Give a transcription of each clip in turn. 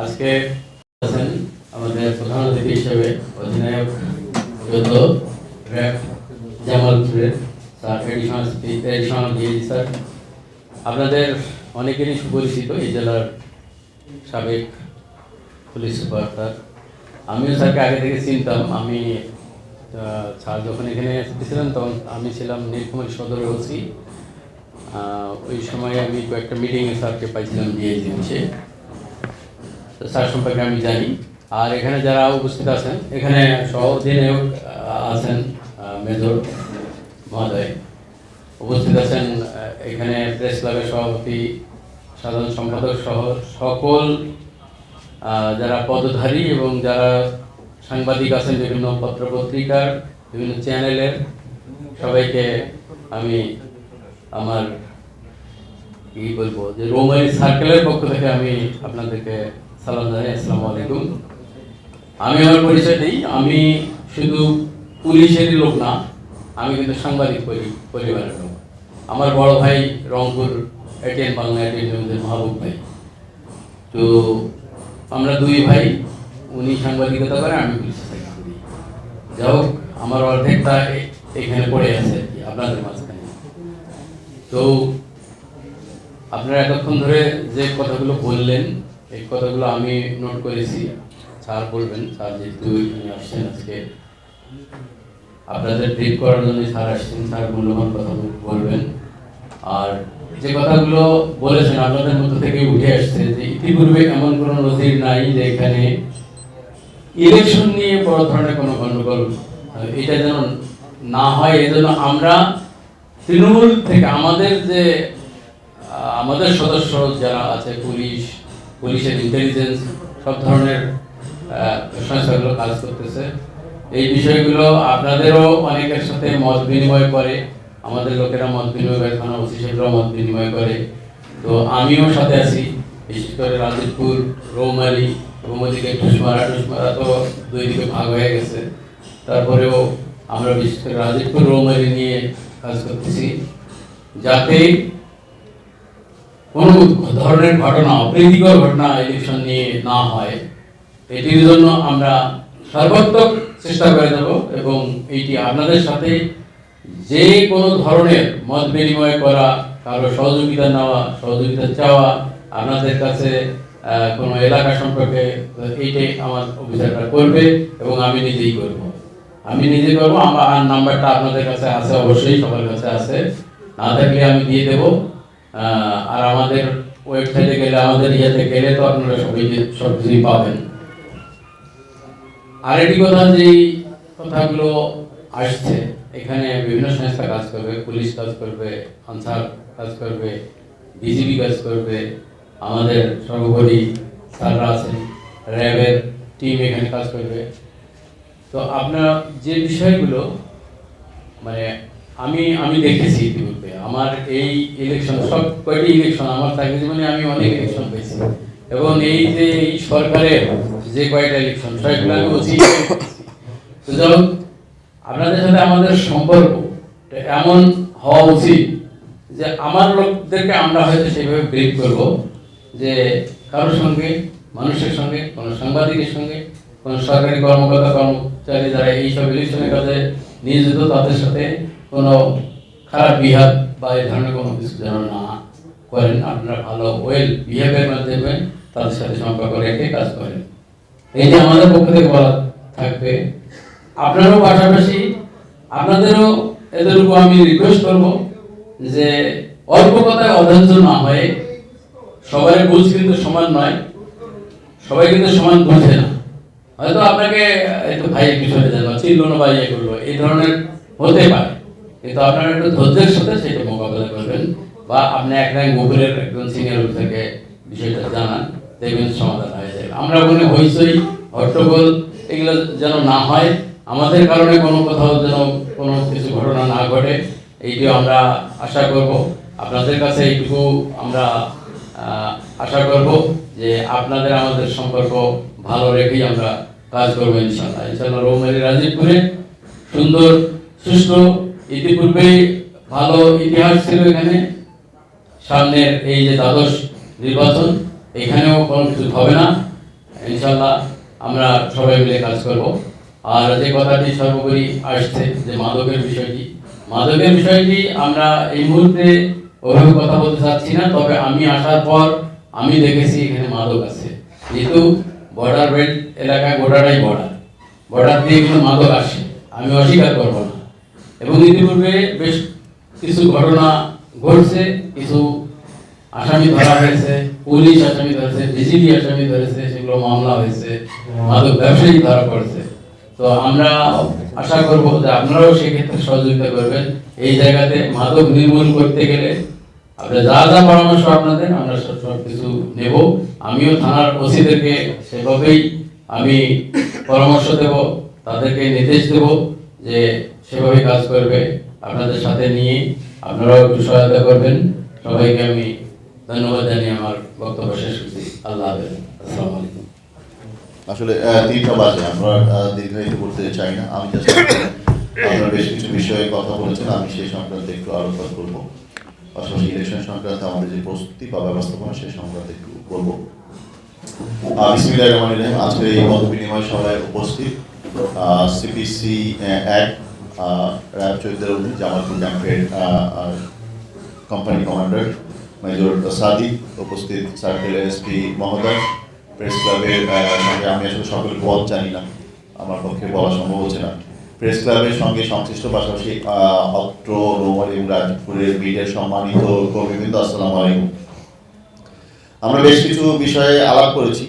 আজকে আমাদের হিসেবে অধিনায়ক স্যার আপনাদের অনেকেরই সুপরিচিত এই জেলার সাবেক পুলিশ সুপার স্যার আমিও স্যারকে আগে থেকে চিনতাম। আমি স্যার যখন এখানে এসেছিলেন, তখন আমি ছিলাম নীলকুমারী সদরের ওসি। ওই সময় আমি কয়েকটা মিটিংয়ে স্যারকে পাইছিলাম ডিএজি অফিসে তো স্যার সম্পর্কে আমি জানি। আর এখানে যারা উপস্থিত আছেন এখানে সহ অধিনায়ক আহ, আছেন মেজর মহোদয়। উপস্থিত আছেন এখানে প্রেস ক্লাবের সভাপতি সাধারণ সম্পাদক সহ সকল যারা পদধারী এবং যারা সাংবাদিক আছেন বিভিন্ন পত্রপত্রিকার বিভিন্ন চ্যানেলের সবাইকে আমি আমার কি বলব, যে রোমারি সার্কেলের পক্ষ থেকে আমি আপনাদেরকে সালাম জানাই, আসসালামু আলাইকুম। আমি আমার পরিচয় দিই, আমি শুধু পুলিশেরই লোক না, আমি কিন্তু সাংবাদিক পরি- পরিবারের লোক। আমার বড় ভাই রংপুর এটিএন বাংলা এটিএন মাহবুব ভাই। তো আমরা দুই ভাই, উনি সাংবাদিকতা করেন, আমি পুলিশে করি। যাই হোক, আমার অর্ধেকটা এখানে পড়ে আছে আপনাদের মাঝখানে। তো আপনারা এতক্ষণ ধরে যে কথাগুলো বললেন, এই কথাগুলো আমি নোট করেছি। স্যার বলবেন, স্যার যেহেতু আসছেন আজকে। আপনাদের ব্রিফ করার জন্য স্যার আসছেন, স্যার মূল্যবান কথা বলবেন। আর যে কথাগুলো বলেছেন, আপনাদের মধ্যে থেকে উঠে আসছে যে ইতিপূর্বে এমন কোনো নজির নাই যে এখানে ইলেকশন নিয়ে বড় ধরনের কোনো গণ্ডগোল এটা যেন না হয় এই জন্য আমরা তৃণমূল থেকে আমাদের যে আমাদের সদস্য যারা আছে, পুলিশ, পুলিশের ইন্টেলিজেন্স সব ধরনের সংস্থাগুলো কাজ করতেছে। এই বিষয়গুলো আপনাদেরও অনেকের সাথে মত বিনিময় করে, আমাদের লোকেরা মত বিনিময় করে, থানা ওসি সাহেবরাও মত বিনিময় করে। তো আমিও সাথে আছি, বিশেষ করে রাজীবপুর রৌমারি এবং ওদিকে টুসমারা। টুসমারা তো দুই দিকে ভাগ হয়ে গেছে। তারপরেও আমরা বিশেষ করে রাজীবপুর রৌমারি নিয়ে কাজ করতেছি। যাতে কোনো ধরনের ঘটনা, অপ্রীতিকর ঘটনা ইলেকশন নিয়ে না হয়। এটির জন্য আমরা সর্বাত্মক চেষ্টা করে যাব এবং এইটি আপনাদের সাথে যে কোনো ধরনের মত বিনিময় করা, কারও সহযোগিতা নেওয়া, সহযোগিতা চাওয়া, আপনাদের কাছে কোনো এলাকা সম্পর্কে এইটাই আমার অফিসাররা করবে এবং আমি নিজেই করব। আমি নিজে করব, আমার আর নাম্বারটা আপনাদের কাছে আছে, অবশ্যই সবার কাছে আছে। না থাকলে আমি দিয়ে দেবো। আর আমাদের ওয়েবসাইটে গেলে, আমাদের ইয়েতে গেলে তো আপনারা সবাই সব কিছুই পাবেন। আরেকটি কথা যে কথাগুলো আসছে, এখানে বিভিন্ন সংস্থা কাজ করবে, পুলিশ কাজ করবে, আনসার কাজ করবে বিজিবি কাজ করবে, আমাদের সর্বোপরি স্যাররা আছেন, র্যাবের টিম এখানে কাজ করবে। তো আপনার যে বিষয়গুলো মানে আমি আমি দেখেছি ইতিমধ্যে আমার এই ইলেকশন সব কয়টি ইলেকশন আমার চাকরি জীবনে আমি অনেক ইলেকশন পেয়েছি। এবং এই যে এই সরকারের যে কয়টা ইলেকশন সবগুলো আমি অতি তো হোক, আপনাদের সাথে আমাদের সম্পর্ক এমন হওয়া উচিত যে আমার লোকদেরকে আমরা হয়তো সেইভাবে ব্রিফ করব যে কারোর সঙ্গে মানুষের সঙ্গে কোনো সাংবাদিকের সঙ্গে কোনো সরকারি কর্মকর্তা, কর্মচারী যারা এইসব ইলেকশনের কাজে নিয়োজিত, তাদের সাথে কোনো খারাপ বিহাব বা এই ধরনের কোনো কিছু যেন না করেন। আপনারা ভালো ওয়েল বিহেভের মাধ্যমে তাদের সাথে সম্পর্ক রেখে কাজ করেন। এই যে আমাদের পক্ষ থেকে বলা থাকবে, আপনারও পাশাপাশি আপনাদেরও এদের উপর আমি রিকোয়েস্ট করব যে অল্প কথায় অধৈর্য না হয়ে সবাই বুঝ কিন্তু সমান নয়, সবাই কিন্তু সমান বুঝে না। হয়তো আপনাকে একটু ভাই একটু সরে যান বা চিনল না বা ইয়ে করল এই ধরনের হতে পারে। কিন্তু আপনারা একটু ধৈর্যের সাথে সেটা মোকাবেলা করবেন বা আপনি এক র্যাঙ্ক উপরের একজন সিনিয়র থেকে বিষয়টা জানান, দেখবেন সমাধান হয়ে যাবে। আমরা মনে হইচই, হট্টগোল, এগুলো যেন না হয়, আমাদের কারণে কোনো কোথাও যেন কোনো কিছু ঘটনা না ঘটে, এইটিও আমরা আশা করব। আপনাদের কাছে এইটুকু আমরা আশা করব যে আপনাদের আমাদের সম্পর্ক ভালো রেখেই আমরা কাজ করব ইনশাল্লাহ ইনশাল্লাহ রৌমারি রাজীবপুরে সুন্দর সুষ্ঠু ইতিপূর্বেই ভালো ইতিহাস ছিল এখানে। সামনের এই যে দ্বাদশ নির্বাচন, এখানেও কোনো কিছু হবে না। ইনশাল্লাহ আমরা সবাই মিলে কাজ করব। আর যে কথাটি সর্বোপরি আসছে যে মাদকের বিষয়টি মাদকের বিষয়টি আমরা এই মুহূর্তে ওইভাবে কথা বলতে চাচ্ছি না, তবে আমি আসার পর আমি দেখেছি এখানে মাদক আছে। যেহেতু বর্ডার বেল্ট এলাকায় গোটাটাই বর্ডার বর্ডার দিয়ে কিন্তু মাদক আসে আমি অস্বীকার করব না। এবং ইতিপূর্বে বেশ কিছু ঘটনা ঘটছে, কিছু আসামি ধরা হয়েছে, পুলিশ আসামি ধরেছে ডিজিপি আসামি ধরেছে, সেগুলো মামলা হয়েছে, মাদক ব্যবসায়ী ধরা পড়েছে। তো আমরা আশা করব যে আপনারাও সেক্ষেত্রে সহযোগিতা করবেন। এই জায়গাতে মাদক নির্মূল করতে গেলে আপনার যা যা পরামর্শ আপনাদের আমরা সব কিছু নেব। আমিও থানার ওসিদেরকে সেভাবেই আমি পরামর্শ দেব, তাদেরকে নির্দেশ দেব যে সেভাবে কাজ করবে। আপনাদের সাথে নিয়ে আপনারাও একটু সহায়তা করবেন। সবাইকে আমি ধন্যবাদ জানিয়ে আমার বক্তব্য শেষ করছি। আল্লাহ হাফেজ। আলাইকুম। আসলে তিনটা বাজে, আমরা দীর্ঘায়িত করতে চাই না। আমি জাস্ট আপনারা বেশ কিছু বিষয়ে কথা বলেছেন, আমি সেই সংক্রান্তে একটু আলোকপাত করব। পাশাপাশি ইলেকশন সংক্রান্তে আমাদের যে প্রস্তুতি বা ব্যবস্থাপনা, সেই সংক্রান্তে একটু বলব। আজকে এই মত বিনিময় সভায় উপস্থিত সিপিসি এক র্যাব চৌধুরীর অধীন জামালপুর ক্যাম্পের কোম্পানি কমান্ডার মেজর সাদিক উপস্থিত সার্কেল এসপি মহোদয় প্রেস ক্লাবের আমি আসলে সকল পদ জানি না, আমার পক্ষে বলা সম্ভব হচ্ছে না। প্রেস ক্লাবের সঙ্গে সংশ্লিষ্ট পাশাপাশি অত্র রোমার এবং রাজপুরের সম্মানিত কর্মীবৃন্দ, আসসালামু আলাইকুম। আমরা বেশ কিছু বিষয়ে আলাপ করেছি।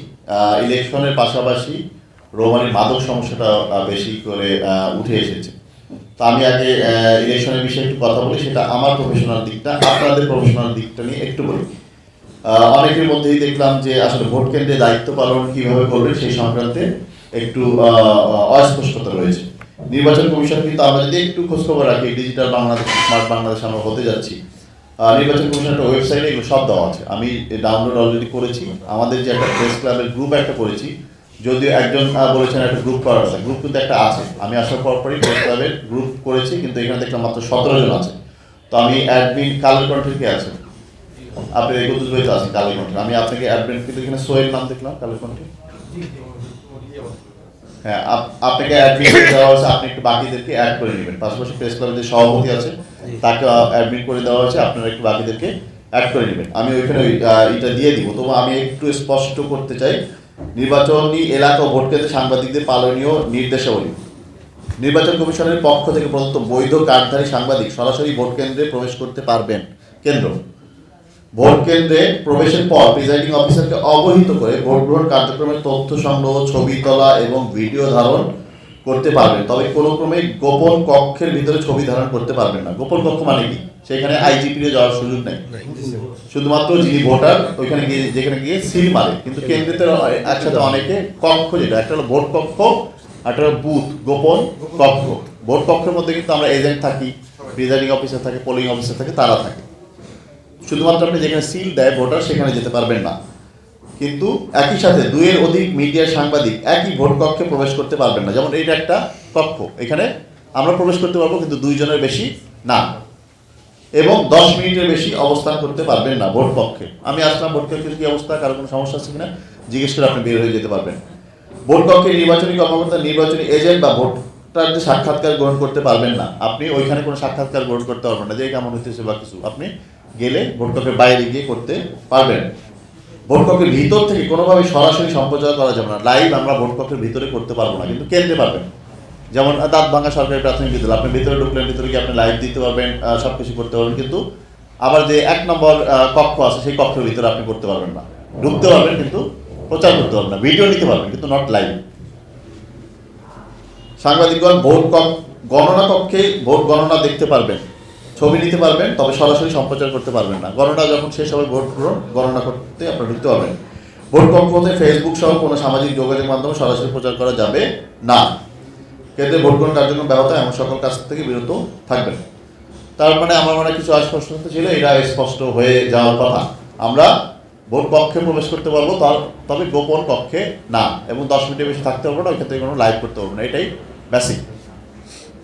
ইলেকশনের পাশাপাশি রোমানের মাদক সমস্যাটা বেশি করে উঠে এসেছে। তো আমি আগে ইলেকশনের বিষয়ে একটু কথা বলি, সেটা আমার প্রফেশনাল দিকটা, আপনাদের প্রফেশনাল দিকটা নিয়ে একটু বলি। অনেকের মধ্যেই দেখলাম যে আসলে ভোট কেন্দ্রে দায়িত্ব পালন কীভাবে করবে সেই সংক্রান্তে একটু অস্পষ্টতা রয়েছে। নির্বাচন কমিশন কিন্তু আমরা যদি একটু খোঁজখবর রাখি ডিজিটাল বাংলাদেশ স্মার্ট বাংলাদেশ আমরা হতে যাচ্ছি নির্বাচন কমিশন একটা ওয়েবসাইটে এগুলো সব দেওয়া আছে। আমি ডাউনলোড অলরেডি করেছি। আমাদের যে একটা প্রেস ক্লাবের গ্রুপ একটা করেছি, যদিও একজন বলেছেন একটা গ্রুপ করার কথা। গ্রুপ কিন্তু একটা আছে। আমি আসার পর পরই প্রেস ক্লাবের গ্রুপ করেছি, কিন্তু এখানে দেখলাম মাত্র সতেরো জন আছে। তো আমি অ্যাডমিন কালের কণ্ঠের কে আছে? আপনি কুতুস ভাই তো আছেন কালের কণ্ঠে। আমি আপনাকে অ্যাডমিন কিন্তু এখানে সোহেল নাম দেখলাম কালের কণ্ঠে। হ্যাঁ আপ- আপনাকে অ্যাডমিন দেওয়া হয়েছে আপনি একটু বাকিদেরকে অ্যাড করে নেবেন। পাশাপাশি প্রেস ক্লাবের যে সভাপতি আছে তাকে অ্যাডমিন করে দেওয়া হয়েছে আপনারা একটু বাকিদেরকে অ্যাড করে নেবেন। আমি ওইখানে ওই, এটা দিয়ে দিব। তবু আমি একটু স্পষ্ট করতে চাই নির্বাচনী এলাকা ও ভোট কেন্দ্রে সাংবাদিকদের পালনীয় নির্দেশাবলী। নির্বাচন কমিশনের পক্ষ থেকে প্রদত্ত বৈধ কার্ডধারী সাংবাদিক সরাসরি ভোট কেন্দ্রে প্রবেশ করতে পারবেন। কেন্দ্র। ভোট কেন্দ্রে প্রবেশের পর প্রিজাইডিং অফিসারকে অবহিত করে ভোট গ্রহণ কার্যক্রমের তথ্য সংগ্রহ ছবি তোলা এবং ভিডিও ধারণ করতে পারবেন। তবে কোনো ক্রমে গোপন কক্ষের ভিতরে ছবি ধারণ করতে পারবেন না। গোপন কক্ষ মানে কি? সেখানে আইজিপি যাওয়ার সুযোগ নেই। শুধুমাত্র যিনি ভোটার ওইখানে গিয়ে যেখানে গিয়ে সিল মারে। কিন্তু কেন্দ্রেতে একসাথে অনেকে কক্ষ যেটা একটা হলো ভোট কক্ষ একটা হলো বুথ গোপন কক্ষ। ভোট কক্ষের মধ্যে কিন্তু আমরা এজেন্ট থাকি প্রিজাইডিং অফিসার থাকে পোলিং অফিসার থাকে তারা থাকে। শুধুমাত্র আপনি যেখানে সিল দেয় ভোটার, সেখানে যেতে পারবেন না। কিন্তু একই সাথে দুইয়ের অধিক মিডিয়ার সাংবাদিক একই ভোট কক্ষে প্রবেশ করতে পারবেন না। যেমন এটা একটা কক্ষ। এখানে আমরা প্রবেশ করতে পারব, কিন্তু দুইজনের বেশি না। এবং দশ মিনিটের বেশি অবস্থান করতে পারবেন না ভোট কক্ষে। আমি আসলাম, ভোট কক্ষের কি অবস্থা, কারও কোনো সমস্যা আছে কিনা? জিজ্ঞেস করে আপনি বের হয়ে যেতে পারবেন। ভোট কক্ষে নির্বাচনী কর্মকর্তা, নির্বাচনী এজেন্ট বা ভোটার সাক্ষাৎকার গ্রহণ করতে পারবেন না। আপনি ওইখানে কোনো সাক্ষাৎকার গ্রহণ করতে পারবেন না। যে কেমন হইতেছে বা কিছু। আপনি গেলে ভোট বাইরে গিয়ে করতে পারবেন। ভোট ভিতর থেকে কোনোভাবে সরাসরি সম্প্রচার করা যাবে না। লাইভ আমরা ভোট কক্ষের ভিতরে করতে পারব না, কিন্তু কেন্দ্রে পারবেন। যেমন দাঁত ভাঙা সরকারি প্রাথমিক বিদ্যালয়, আপনি ভিতরে ঢুকলেন, ভিতরে গিয়ে আপনি লাইভ দিতে পারবেন সব কিছু করতে পারবেন, কিন্তু আবার যে এক নম্বর কক্ষ আছে, সেই কক্ষের ভিতরে আপনি করতে পারবেন না। ঢুকতে পারবেন, কিন্তু প্রচার করতে পারবেন না। ভিডিও নিতে পারবেন, কিন্তু নট লাইভ সাংবাদিকগণ, ভোট কক্ষ, গণনা কক্ষে ভোট গণনা দেখতে পারবেন। ছবি নিতে পারবেন, তবে সরাসরি সম্প্রচার করতে পারবেন না। গণনা যখন শেষ হবে, ভোট গ্রহণ, গণনা করতে আপনারা ঢুকতে পারবেন। ভোট কক্ষ হতে ফেসবুক সহ কোনো সামাজিক যোগাযোগ মাধ্যমে সরাসরি প্রচার করা যাবে না। কেন্দ্রে ভোট গ্রহণ কার্যক্রম ব্যাহত, এমন সকল কাজ থেকে বিরত থাকবেন। তার মানে আমার মনে কিছু অস্পষ্টতা ছিল এটা স্পষ্ট হয়ে যাওয়ার কথা। আমরা ভোট কক্ষে প্রবেশ করতে পারব, তার তবে গোপন কক্ষে না, এবং দশ মিনিটের বেশি থাকতে পারব না, ওই ক্ষেত্রে কোনো লাইভ করতে পারব না, এটাই বেসিক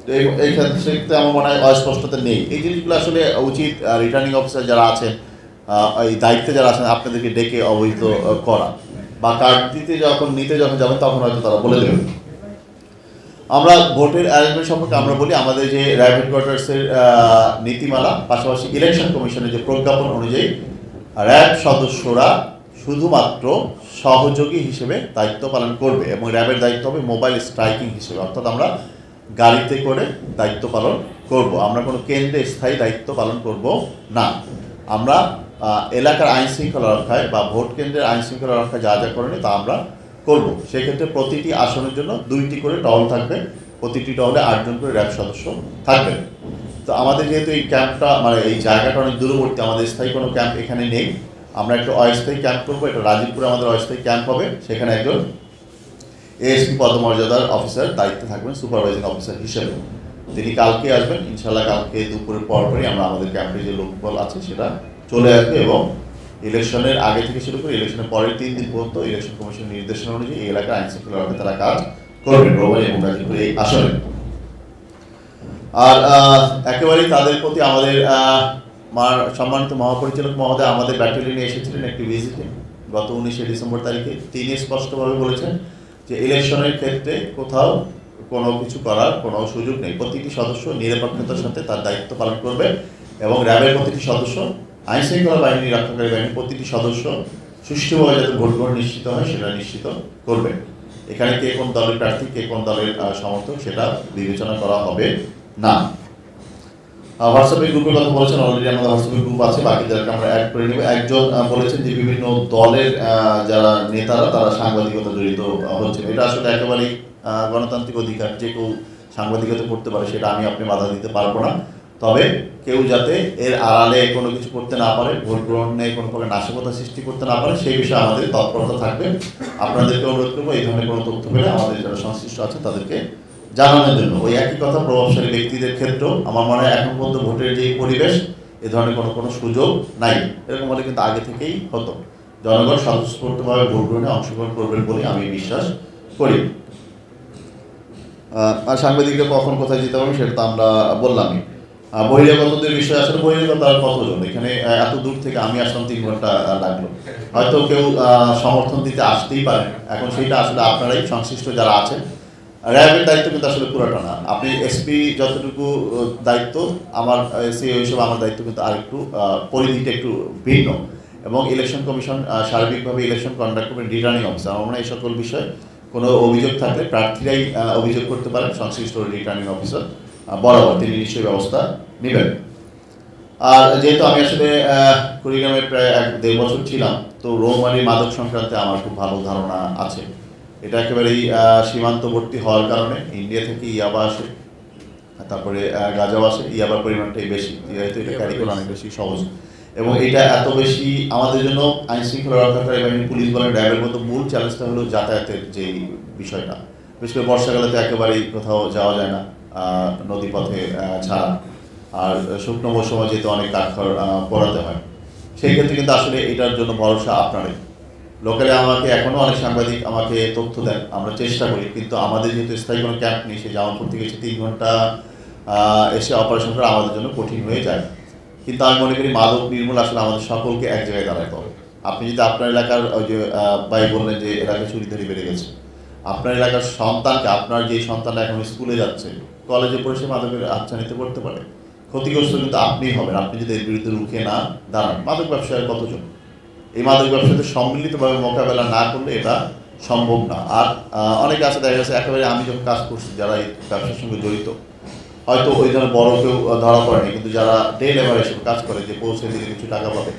এই- ক্ষেত্রে আমার মনে হয় অস্পষ্টতা নেই। এই জিনিসগুলো আসলে উচিত রিটার্নিং অফিসার যারা আছেন এই দায়িত্বে যারা আছেন, আপনাদেরকে ডেকে অবহিত করা। বা কার্ড দিতে যখন, নিতে যখন যাবেন, তখন হয়তো তারা বলে দেবেন। আমরা ভোটের অ্যারেঞ্জমেন্ট সম্পর্কে আমরা বলি, আমাদের যে র্যাব হেডকোয়ার্টার্সের নীতিমালা, পাশাপাশি ইলেকশন কমিশনের যে প্রজ্ঞাপন অনুযায়ী র্যাব সদস্যরা শুধুমাত্র সহযোগী হিসেবে দায়িত্ব পালন করবে এবং র্যাবের দায়িত্ব হবে মোবাইল স্ট্রাইকিং হিসেবে। অর্থাৎ আমরা গাড়িতে করে দায়িত্ব পালন করব। আমরা কোনো কেন্দ্রে স্থায়ী দায়িত্ব পালন করব না। আমরা এলাকার আইন শৃঙ্খলা রক্ষায় বা ভোট কেন্দ্রের আইন শৃঙ্খলা রক্ষায় যা যা করণীয় তা আমরা করব। সেক্ষেত্রে প্রতিটি আসনের জন্য দুইটি করে টহল থাকবে। প্রতিটি টহলে আটজন করে র্যাব সদস্য থাকবেন তো আমাদের যেহেতু এই ক্যাম্পটা মানে এই জায়গাটা অনেক দূরবর্তী, আমাদের স্থায়ী কোনো ক্যাম্প এখানে নেই। আমরা একটা অস্থায়ী ক্যাম্প করব। এটা রাজীবপুরে আমাদের অস্থায়ী ক্যাম্প হবে। সেখানে একজন এএসপি পদমর্যাদার অফিসার দায়িত্বে থাকবেন, সুপারভাইজিং অফিসার হিসেবে। তিনি কালকে আসবেন ইনশাল্লাহ কালকে দুপুরের পর পরই আমরা আমাদের ক্যাম্পে যে লোকবল আছে সেটা চলে আসবে এবং ইলেকশনের আগে থেকে শুরু করে ইলেকশনের পরের তিন দিন পর্যন্ত ইলেকশন কমিশনের নির্দেশনা অনুযায়ী এই এলাকার আইন শৃঙ্খলা তারা কাজ করবেন রোববার এবং গাজীপুরে এই আসনে আর একেবারেই তাদের প্রতি আমাদের সম্মানিত মহাপরিচালক মহোদয় আমাদের ব্যাটালিয়নে এসেছিলেন একটি ভিজিটে। গত উনিশে ডিসেম্বর তারিখে তিনি স্পষ্টভাবে বলেছেন যে ইলেকশনের ক্ষেত্রে কোথাও কোনো কিছু করার কোনো সুযোগ নেই। প্রতিটি সদস্য নিরপেক্ষতার সাথে তার দায়িত্ব পালন করবে এবং র্যাবের প্রতিটি সদস্য আইন শৃঙ্খলা বাহিনী, রক্ষাকারী বাহিনীর প্রতিটি সদস্য সুষ্ঠুভাবে যাতে ভোট গ্রহণ নিশ্চিত হয়, সেটা নিশ্চিত করবে। এখানে কে কোন দলের প্রার্থী, কে কোন দলের সমর্থক, সেটা বিবেচনা করা হবে না। হোয়াটসঅ্যাপে গ্রুপের কথা বলেছেন অলরেডি আমাদের হোয়াটসঅ্যাপে গ্রুপ আছে বাকি বাকিদেরকে আমরা অ্যাড করে নেব। একজন বলেছেন যে বিভিন্ন দলের যারা নেতারা তারা সাংবাদিকতা জড়িত আহ, হচ্ছেন। এটা আসলে একেবারেই গণতান্ত্রিক অধিকার। যে কেউ সাংবাদিকতা করতে পারে সেটা আমি আপনি বাধা দিতে পারব না। তবে কেউ যাতে এর আড়ালে কোনো কিছু করতে না পারে ভোট গ্রহণে কোনো প্রকার নাশকতা সৃষ্টি করতে না পারে সেই বিষয়ে আমাদের তৎপরতা থাকবে। আপনাদেরকে অনুরোধ করব এই ধরনের কোনো তথ্য পেলে আমাদের যারা সংশ্লিষ্ট আছে তাদেরকে জানানোর জন্য। ওই একই কথা প্রভাবশালী ব্যক্তিদের ক্ষেত্রেও আমার মনে হয় এখন পর্যন্ত ভোটের যে পরিবেশ, এ ধরনের কোনো কোনো সুযোগ নাই। এরকম হলে কিন্তু আগে থেকেই হতো। জনগণ স্বতঃস্ফূর্তভাবে ভোট গ্রহণে অংশগ্রহণ করবেন বলে আমি বিশ্বাস করি। আর সাংবাদিকরা কখন কোথায় যেতে পারবেন সেটা তো আমরা বললামই। বহিরাগতদের বিষয় আসলে বহিরাগত আর কতজন? এখানে এত দূর থেকে আমি আসলাম তিন ঘণ্টা লাগল। হয়তো কেউ সমর্থন দিতে আসতেই পারে এখন সেটা আসলে আপনারাই, সংশ্লিষ্ট যারা আছেন র্যাবের দায়িত্ব কিন্তু আসলে পুরোটা না। আপনি এসপি যতটুকু দায়িত্ব, আমার সে হিসেবে আমার দায়িত্ব কিন্তু আরেকটু পরিধিটা একটু ভিন্ন। এবং ইলেকশন কমিশন সার্বিকভাবে ইলেকশন কন্ডাক্ট করবেন রিটার্নিং অফিসার আমার এই সকল বিষয়ে কোনো অভিযোগ থাকলে প্রার্থীরাই অভিযোগ করতে পারেন সংশ্লিষ্ট রিটার্নিং অফিসার বরাবর তিনি নিশ্চয়ই ব্যবস্থা নেবেন। আর যেহেতু আমি আসলে কুড়িগ্রামে প্রায় এক দেড় বছর ছিলাম, তো রৌমারি মাদক সংক্রান্তে আমার খুব ভালো ধারণা আছে। এটা একেবারেই সীমান্তবর্তী হওয়ার কারণে ইন্ডিয়া থেকে ইয়াবা আসে তারপরে গাঁজাও আসে। ইয়াবার পরিমাণটাই বেশি যেহেতু এটা ক্যারি করা অনেক বেশি সহজ। এবং এটা এত বেশি আমাদের জন্য আইন শৃঙ্খলা রক্ষাকারী বাহিনী পুলিশ বলেন র্যাবের মতো মূল চ্যালেঞ্জটা হলো যাতায়াতের যে বিষয়টা। বিশেষ করে বর্ষাকালে তো একেবারেই কোথাও যাওয়া যায় না নদীপথে ছাড়া। আর শুকনো মৌসুমে যেহেতু অনেক কাঠখড় পড়াতে হয়। সেই ক্ষেত্রে কিন্তু আসলে এটার জন্য ভরসা আপনারই। লোকালে আমাকে এখনও অনেক সাংবাদিক আমাকে তথ্য দেন আমরা চেষ্টা করি কিন্তু আমাদের যেহেতু স্থায়ী কোনো ক্যাম্প নেই সে জামালপুর থেকে এসে তিন ঘণ্টা এসে অপারেশন করা আমাদের জন্য কঠিন হয়ে যায়। কিন্তু আমি মনে করি মাদক নির্মূল আসলে আমাদের সকলকে এক জায়গায় দাঁড়াতে হবে আপনি যদি আপনার এলাকার ওই যে ভাই বললেন যে এলাকায় চুরিধারি বেড়ে গেছে আপনার এলাকার সন্তানকে আপনার যে সন্তানটা এখন স্কুলে যাচ্ছে কলেজে পড়ে সে মাদকের আচ্ছানিতে পড়তে পারে। ক্ষতিগ্রস্ত কিন্তু আপনিই হবেন আপনি যদি এর বিরুদ্ধে রুখে না দাঁড়ান মাদক ব্যবসায় কতজন? এই মাদক ব্যবসাতে সম্মিলিতভাবে মোকাবেলা না করলে এটা সম্ভব না। আর অনেকে আছে, দেখা গেছে, একেবারে আমি যখন কাজ করছি, যারা এই ব্যবসার সঙ্গে জড়িত, হয়তো ওই ধরনের বড় কেউ ধরা পড়েনি, কিন্তু যারা ডে লেবার হিসেবে কাজ করে, যে পৌঁছে দিলে কিছু টাকা পাবে,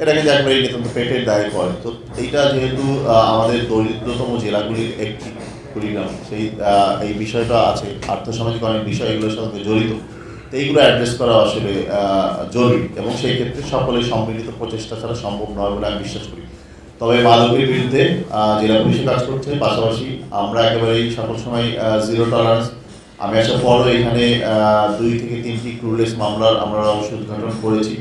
এটা কিন্তু একেবারে নিতান্ত পেটের দায়ে করে তো এইটা যেহেতু আমাদের দরিদ্রতম জেলাগুলির একটি কুড়িগ্রাম সেই এই বিষয়টা আছে। আর্থসামাজিক অনেক বিষয় এগুলোর সঙ্গে জড়িত। তো এইগুলো অ্যাড্রেস করা আসলে জরুরি এবং সেই ক্ষেত্রে সকলের সম্মিলিত প্রচেষ্টা ছাড়া সম্ভব নয় বলে আমি বিশ্বাস করি। তবে মাদকের বিরুদ্ধে জেলা পুলিশে কাজ করছে, পাশাপাশি আমরা একেবারেই সকল সময় জিরো টলারেন্স আমি আসার পরও এখানে দুই থেকে তিনটি ক্রুলেস মামলার আমরা অবশ্যই উদ্ঘাটন করেছি।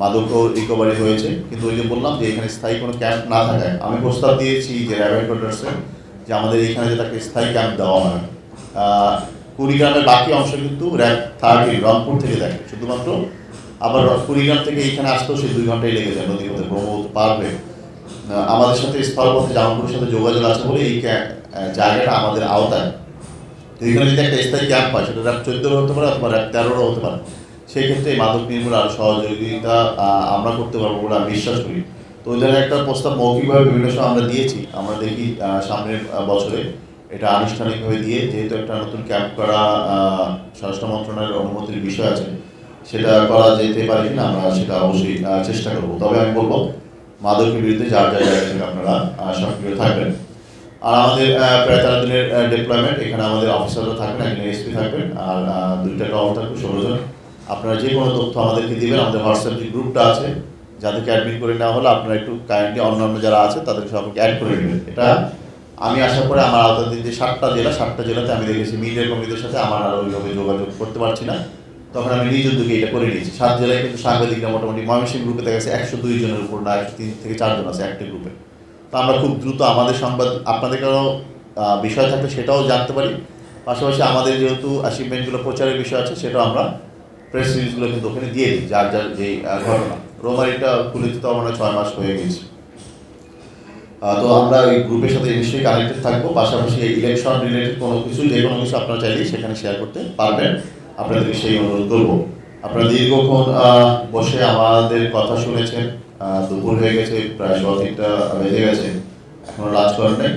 মাদকও রিকভারি হয়েছে। কিন্তু ওই যে বললাম যে এখানে স্থায়ী কোনো ক্যাম্প না থাকায় আমি প্রস্তাব দিয়েছি যে র্যাব হেডকোয়ার্টার্সে যে আমাদের এখানে যে তাকে স্থায়ী ক্যাম্প দেওয়া হয়। কুড়িগ্রামের বাকি অংশ কিন্তু থার্টি রংপুর থেকে দেখে শুধুমাত্র আবার কুড়িগ্রাম থেকে এইখানে আসতেও সেই দুই ঘন্টাই লেগে যায়। নদীর মধ্যে ব্রহ্মপুত্র পার হয়ে আমাদের সাথে স্থলপথে জামালপুরের সাথে যোগাযোগ আছে বলে এই জায়গাটা আমাদের আওতায়। এখানে যদি একটা স্থায়ী ক্যাম্প হয়, সেটা র্যাপ চোদ্দোরও হতে পারে অথবা র্যাপ তেরোরও হতে পারে। সেই ক্ষেত্রে এই মাদক নির্মূল আরও সহযোগিতা আমরা করতে পারব বলে আমি বিশ্বাস করি। তো ওই জায়গায় একটা প্রস্তাব মৌখিকভাবে বিভিন্ন সময় আমরা দিয়েছি। আমরা দেখি সামনের বছরে। এটা আনুষ্ঠানিকভাবে দিয়ে যেহেতু একটা নতুন ক্যাম্প করা স্বরাষ্ট্র মন্ত্রণালয়ের অনুমতির বিষয় আছে, সেটা করা যেতে পারে কিনা আমরা সেটা অবশ্যই চেষ্টা করব। তবে আমি বলব, মাদকের বিরুদ্ধে যার যার জায়গা থেকে আপনারা সক্রিয় থাকবেন। আর আমাদের প্রায় তেরো দিনের ডিপ্লয়মেন্ট এখানে আমাদের অফিসাররা থাকবেন, একজন এসপি থাকবেন, আর দুইটা টল থাকবে ষোলো জন। আপনারা যে কোনো তথ্য আমাদেরকে দিবেন, আমাদের হোয়াটসঅ্যাপ যে গ্রুপটা আছে, যাদেরকে অ্যাডমিট করে নেওয়া হলো আপনারা একটু কাইন্ডলি অন্যান্য যারা আছে তাদেরকে সবাইকে অ্যাড করে নেবেন। এটা আমি আসার পরে আমার আওতাধীন যে সাতটা জেলা, সাতটা জেলাতে আমি দেখেছি মিডিয়া কমিটির সাথে আমার আর ওইভাবে যোগাযোগ করতে পারছি না। তখন আমি নিজ উদ্যোগে এটা করে নিয়েছি। সাত জেলায় কিন্তু সাংবাদিকরা মোটামুটি ময়মনসিংহ গ্রুপে দেখা গেছে একশো দুই জনের উপর না, একশো তিন থেকে চারজন আছে একটা গ্রুপে তো আমরা খুব দ্রুত আমাদের সংবাদ আপনাদের কারও বিষয় থাকলে সেটাও জানতে পারি। পাশাপাশি আমাদের যেহেতু অ্যাচিভমেন্টগুলো প্রচারের বিষয় আছে, সেটাও আমরা প্রেস রিলিজগুলো কিন্তু ওখানে দিয়ে দিই, যার যার যে ঘটনা। রোমারিটা খুলে দিতে আমার ছয় মাস হয়ে গেছে তো আমরা এই গ্রুপের সাথে নিশ্চয়ই কানেক্টেড থাকব। পাশাপাশি ইলেকশন রিলেটেড কোনো কিছু, যে কোনো কিছু আপনারা চাইলেই সেখানে শেয়ার করতে পারবেন। আপনাদেরকে সেই অনুরোধ করব। আপনারা দীর্ঘক্ষণ বসে আমাদের কথা শুনেছেন। দুপুর হয়ে গেছে, প্রায় সোয়া তিনটা বেজে গেছে। এখনও লাঞ্চ করেন নাই।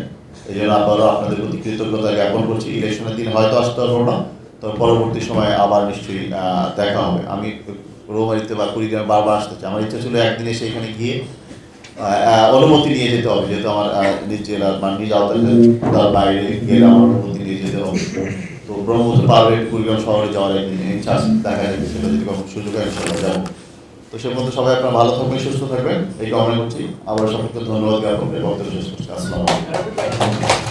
এই জন্য আবারও আপনাদের প্রতি কৃতজ্ঞতা জ্ঞাপন করছি। ইলেকশনের দিন হয়তো আসতে পারব না, তো পরবর্তী সময়ে আবার নিশ্চয়ই দেখা হবে। আমি রোমারিতে বা কুড়িগ্রামে বারবার আসতে চাই। আমার ইচ্ছা ছিল একদিনে এসে এখানে গিয়ে অনুমতি নিয়ে যেতে হবে যেহেতু আমার নিজ জেলার বা নিজ তার বাইরে গেলে আমার অনুমতি নিয়ে যেতে হবে। তো ব্রহ্মপুত্র পারবে কুড়িগ্রাম শহরে যাওয়ার ইচ্ছা দেখা যাবে সেটা যদি কখন সুযোগ হয় সেটা যাব। তো সে মধ্যে সবাই আপনার ভালো থাকবেন সুস্থ থাকবেন। এই কামনা করছি। আবার সবাইকে ধন্যবাদ জ্ঞাপন করে বক্তব্য শেষ করছি। আসসালামু